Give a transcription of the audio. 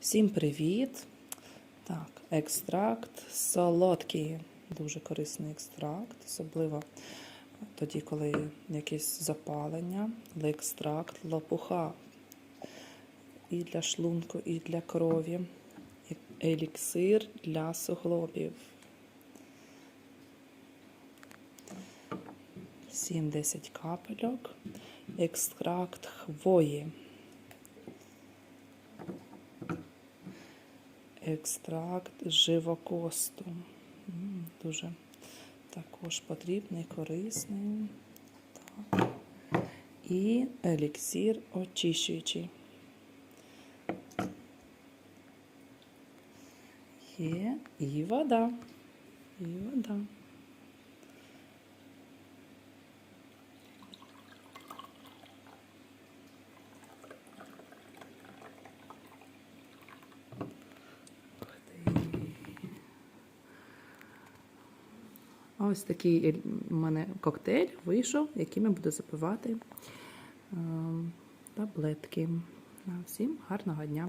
Всім привіт! Так, екстракт солодкий. Дуже корисний екстракт, особливо тоді, коли якесь запалення, екстракт лопуха і для шлунку, і для крові, еліксир для суглобів. 7-10 капельок, екстракт хвої. Екстракт живокосту. Дуже також потрібний, корисний. Так. І еліксір очищуючий. Є і вода. І вода. Ось такий у мене коктейль вийшов, яким я буду запивати ем, таблетки. Всім гарного дня!